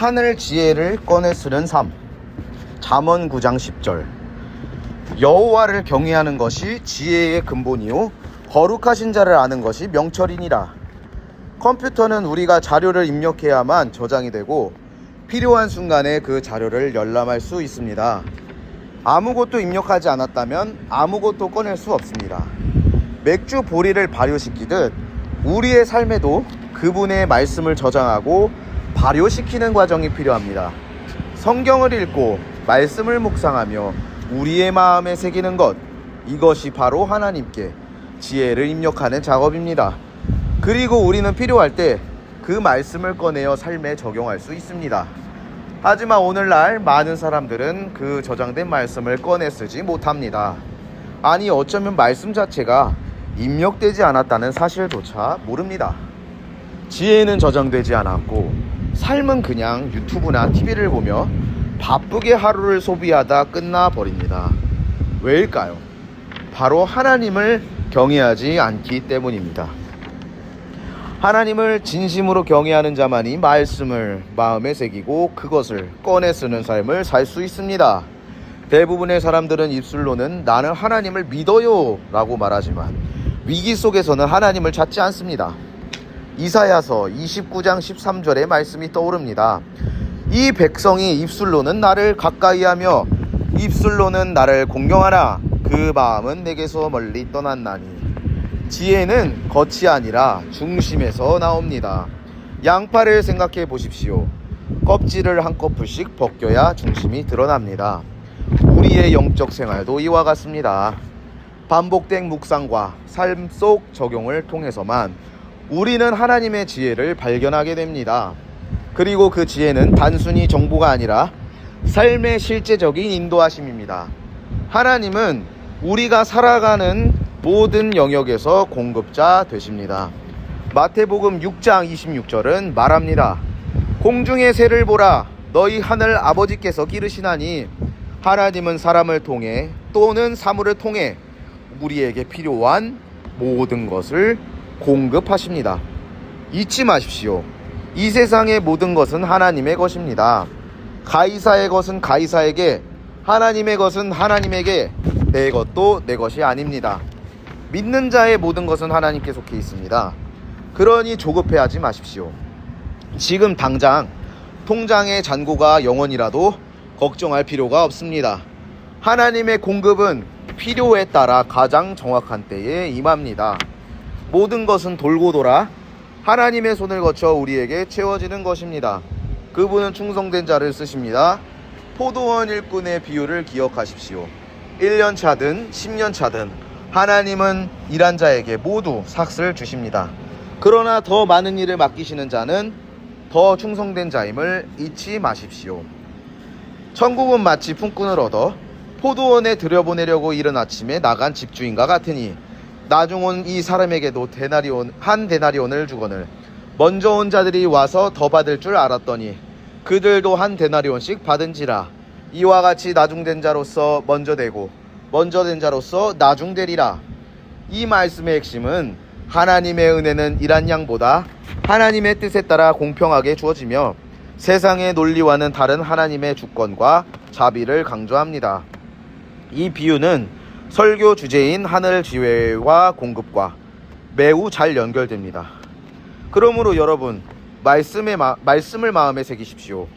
하늘 지혜를 꺼내 쓰는 삶. 잠언 9장 10절. 여호와를 경외하는 것이 지혜의 근본이요 거룩하신 자를 아는 것이 명철이니라. 컴퓨터는 우리가 자료를 입력해야만 저장이 되고 필요한 순간에 그 자료를 열람할 수 있습니다. 아무것도 입력하지 않았다면 아무것도 꺼낼 수 없습니다. 맥주 보리를 발효시키듯 우리의 삶에도 그분의 말씀을 저장하고 발효시키는 과정이 필요합니다. 성경을 읽고 말씀을 묵상하며 우리의 마음에 새기는 것 이것이 바로 하나님께 지혜를 입력하는 작업입니다. 그리고 우리는 필요할 때 그 말씀을 꺼내어 삶에 적용할 수 있습니다. 하지만 오늘날 많은 사람들은 그 저장된 말씀을 꺼내 쓰지 못합니다. 아니 어쩌면 말씀 자체가 입력되지 않았다는 사실조차 모릅니다. 지혜는 저장되지 않았고 삶은 그냥 유튜브나 TV를 보며 바쁘게 하루를 소비하다 끝나버립니다. 왜일까요? 바로 하나님을 경외하지 않기 때문입니다. 하나님을 진심으로 경외하는 자만이 말씀을 마음에 새기고 그것을 꺼내 쓰는 삶을 살 수 있습니다. 대부분의 사람들은 입술로는 나는 하나님을 믿어요 라고 말하지만 위기 속에서는 하나님을 찾지 않습니다. 이사야서 29장 13절의 말씀이 떠오릅니다. 이 백성이 입술로는 나를 가까이 하며 입술로는 나를 공경하라 그 마음은 내게서 멀리 떠났나니 지혜는 겉이 아니라 중심에서 나옵니다. 양파를 생각해 보십시오. 껍질을 한꺼풀씩 벗겨야 중심이 드러납니다. 우리의 영적 생활도 이와 같습니다. 반복된 묵상과 삶 속 적용을 통해서만 우리는 하나님의 지혜를 발견하게 됩니다. 그리고 그 지혜는 단순히 정보가 아니라 삶의 실제적인 인도하심입니다. 하나님은 우리가 살아가는 모든 영역에서 공급자 되십니다. 마태복음 6장 26절은 말합니다. 공중의 새를 보라 너희 하늘 아버지께서 기르시나니 하나님은 사람을 통해 또는 사물을 통해 우리에게 필요한 모든 것을 공급하십니다. 잊지 마십시오. 이 세상의 모든 것은 하나님의 것입니다. 가이사의 것은 가이사에게, 하나님의 것은 하나님에게, 내 것도 내 것이 아닙니다. 믿는 자의 모든 것은 하나님께 속해 있습니다. 그러니 조급해하지 마십시오. 지금 당장 통장의 잔고가 영원이라도 걱정할 필요가 없습니다. 하나님의 공급은 필요에 따라 가장 정확한 때에 임합니다. 모든 것은 돌고 돌아 하나님의 손을 거쳐 우리에게 채워지는 것입니다. 그분은 충성된 자를 쓰십니다. 포도원 일꾼의 비유를 기억하십시오. 1년 차든 10년 차든 하나님은 일한 자에게 모두 삭을 주십니다. 그러나 더 많은 일을 맡기시는 자는 더 충성된 자임을 잊지 마십시오. 천국은 마치 품꾼을 얻어 포도원에 들여보내려고 이른 아침에 나간 집주인과 같으니 나중 온 이 사람에게도 데나리온 한 데나리온을 주거늘. 먼저 온 자들이 와서 더 받을 줄 알았더니 그들도 한 데나리온씩 받은지라. 이와 같이 나중된 자로서 먼저 되고 먼저 된 자로서 나중되리라. 이 말씀의 핵심은 하나님의 은혜는 일한 양보다 하나님의 뜻에 따라 공평하게 주어지며 세상의 논리와는 다른 하나님의 주권과 자비를 강조합니다. 이 비유는 설교 주제인 하늘 지혜와 공급과 매우 잘 연결됩니다. 그러므로 여러분 말씀의 마, 말씀을 마음에 새기십시오.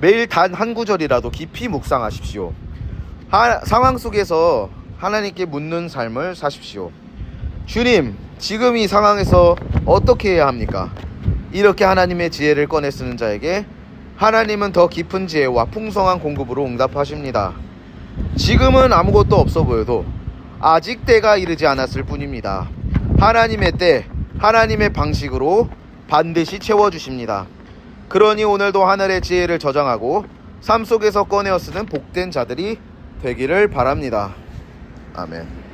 매일 단 한 구절이라도 깊이 묵상하십시오. 하, 상황 속에서 하나님께 묻는 삶을 사십시오. 주님, 지금 이 상황에서 어떻게 해야 합니까? 이렇게 하나님의 지혜를 꺼내 쓰는 자에게 하나님은 더 깊은 지혜와 풍성한 공급으로 응답하십니다. 지금은 아무것도 없어 보여도 아직 때가 이르지 않았을 뿐입니다. 하나님의 때, 하나님의 방식으로 반드시 채워주십니다. 그러니 오늘도 하늘의 지혜를 저장하고 삶 속에서 꺼내어 쓰는 복된 자들이 되기를 바랍니다. 아멘.